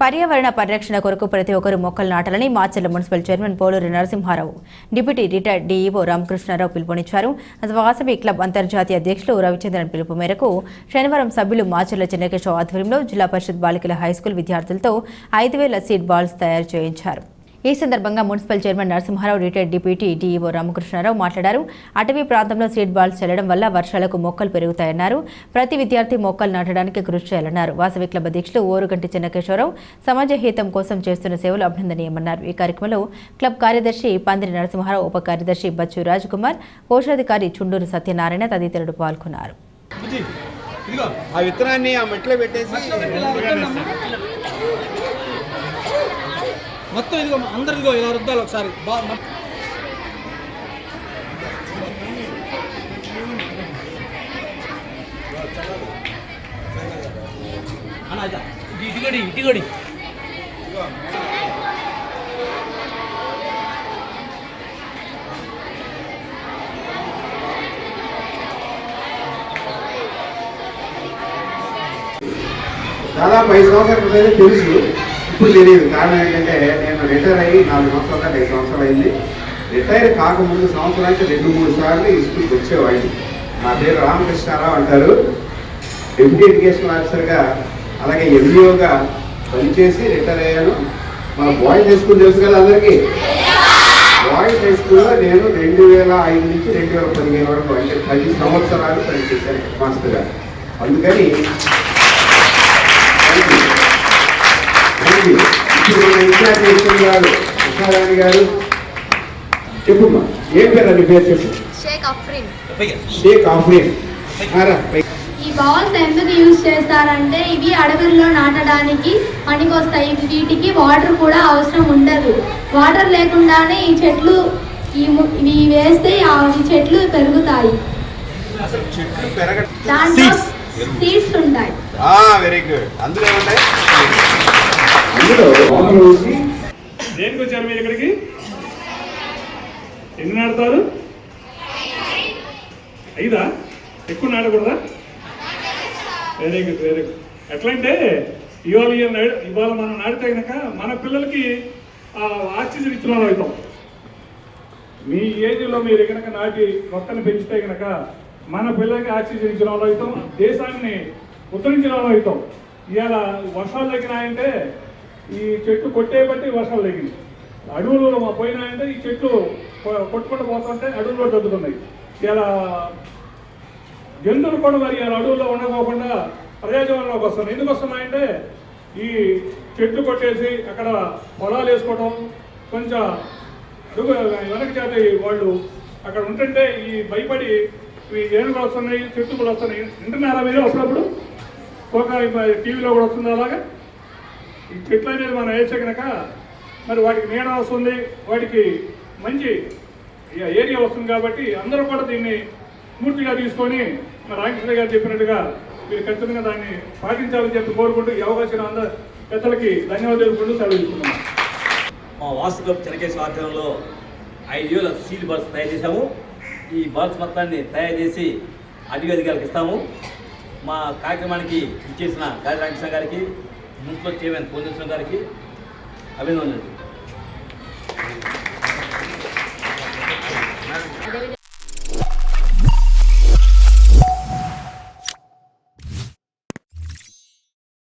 పర్యావరణ పరిరక్షణ కొరకు ప్రతి ఒక్కరు మొక్కలు నాటాలని Macherla municipal chairman Poluri Narasimharao deputy retired DEO Ramakrishnarao పిలుపునిచ్చారు. వాసవి క్లబ్ అంతర్జాతీయ అధ్యక్షులు రవిచంద్రన్ పిలుపు మేరకు శనివారం సభ్యులు మాచర్ల చెన్నకేశవ ఆధ్వర్యంలో జిల్లా పరిషత్ బాలికల హైస్కూల్ విద్యార్థులతో ఐదు వేల సీడ్ బాల్స్ తయారు చేయించారు. ఈ సందర్భంగా municipal chairman Narasimharao retired deputy DEO Ramakrishnarao మాట్లాడారు. అటవీ ప్రాంతంలో సీడ్ బాల్స్ చల్లడం వల్ల వర్షాలకు మొక్కలు పెరుగుతాయన్నారు. ప్రతి విద్యార్థి మొక్కలు నాటడానికి కృషి చేయాలన్నారు. వాసవి క్లబ్ అధ్యక్షులు ఓరుగంటి చెన్నకేశ్వరరావు సమాజ హితం కోసం చేస్తున్న సేవలు అభినందనీయమన్నారు. ఈ కార్యక్రమంలో క్లబ్ కార్యదర్శి పందిరి నరసింహారావు ఉప కార్యదర్శి బచ్చు రాజ్ కుమార్ కోశాధికారి చుండూరు సత్యనారాయణ తదితరులు పాల్గొన్నారు. ఆ విత్తనాన్ని ఆ మట్టిలో పెట్టేసి మొత్తం ఇదిగో అందరు ఇదిగో ఇలా రుద్దాలి ఒకసారి. బా ఇటుగడి ఇటుగడి దాదాపు ఐదు సంవత్సరాల తెలుసు. ఎప్పుడు తెలియదు కారణం ఏంటంటే నేను రిటైర్ అయ్యి నాలుగు సంవత్సరాలు ఐదు సంవత్సరాలు అయింది. రిటైర్ కాకముందు సంవత్సరానికి రెండు మూడు సార్లు ఈ స్కూల్కి వచ్చేవాడిని. నా పేరు రామకృష్ణారావు అంటారు. డిప్యూటీ ఎడ్యుకేషన్ ఆఫీసర్గా అలాగే ఎంఈఓగా పనిచేసి రిటైర్ అయ్యాను. మా బాయ్స్ హై స్కూల్ తెలుసు కదా అందరికీ? బాయ్స్ హై స్కూల్లో నేను రెండు వేల ఐదు నుంచి రెండు వేల పదిహేను వరకు అంటే పది సంవత్సరాలు పనిచేశాను హెడ్ మాస్టర్గా అందుకని యూ. ఇప్పుడు మన ఇన్ఛార్జ్ గారు ఉషారాణి గారు? చెప్పుమ్మా. ఏం పేరు నీ పేరు చెప్పు. షేక్ అఫ్రీన్. షేక్. ఈ బౌల్స్ ఎందుకు యూజ్ చేస్తారంటే ఇవి అడవుల్లో నాటడానికి పనికొస్తాయి. వీటికి వాటర్ కూడా అవసరం ఉండదు. వాటర్ లేకుండానే ఈ చెట్లు ఇవి వేస్తే ఆ ఈ చెట్లు పెరుగుతాయి. దాంట్లో సీడ్స్. ఉంటాయి. Very good. అందులో దేనికి వచ్చారు మీరు ఇక్కడికి? ఎన్ని నాటుతారు ఐదా? ఎక్కువ నాడకూడదా? వెరీ గుడ్ వెరీ గుడ్ ఎట్లా అంటే ఇవాళ ఇవాళ మనం నాటితే కనుక మన పిల్లలకి ఆక్సిజన్ ఇచ్చిన అవుతాం. మీ ఏజ్లో మీరు కనుక నాటి మొక్కను పెంచితే కనుక మన పిల్లలకి ఆక్సిజన్ ఇచ్చిన వాళ్ళు అవుతాం దేశాన్ని ఉద్ధరించిన అవుతాం. ఇవాళ వర్షాలు తగ్గినాయంటే ఈ చెట్లు కొట్టే బట్టి వర్షాలు తగ్గింది అడవులు మా పోయినాయంటే ఈ చెట్లు కొట్టుకుంటూ పోతుంటే అడవుల్లో తగ్గుతున్నాయి ఇలా జంతువులు కూడా మరి ఇలా అడవుల్లో ఉండకోకుండా ప్రజాజీవనంలోకి వస్తున్నాయి. ఎందుకు వస్తున్నాయంటే ఈ చెట్లు కొట్టేసి అక్కడ పొలాలు వేసుకోవడం కొంచెం అడుగు వెనక జాతి వాళ్ళు అక్కడ ఉంటుంటే ఈ భయపడి ఈ ఏనుగులు వస్తున్నాయి చెట్లు కూడా వస్తున్నాయి. వింటున్నారా మీరు అప్పుడప్పుడు? ఒక టీవీలో కూడా వస్తుంది అలాగా? చెట్లు అనేది మనం వేసే కనుక మరి వాటికి నీడ వస్తుంది వాటికి మంచి ఏరియా వస్తుంది కాబట్టి అందరూ కూడా దీన్ని పూర్తిగా తీసుకొని మరి రామకృష్ణ గారు చెప్పినట్టుగా మీరు ఖచ్చితంగా దాన్ని పాటించాలని చెప్పి కోరుకుంటూ ఈ అవకాశం అందరు పెద్దలకి ధన్యవాదాలు తెలుపుకుంటూ సెలవు మా వాసు క్లబ్ చెనకేశ్వర ఆధ్వర్యంలో ఐదు వేల సీల్ బాల్స్ తయారు చేశాము. ఈ బాల్స్ మొత్తాన్ని తయారు చేసి అధిక ఇస్తాము. మా కార్యక్రమానికి ఇచ్చేసిన గాలి రామకృష్ణ గారికి మున్సిపల్ చైర్మన్ పొందిన గారికి అభినందనలు.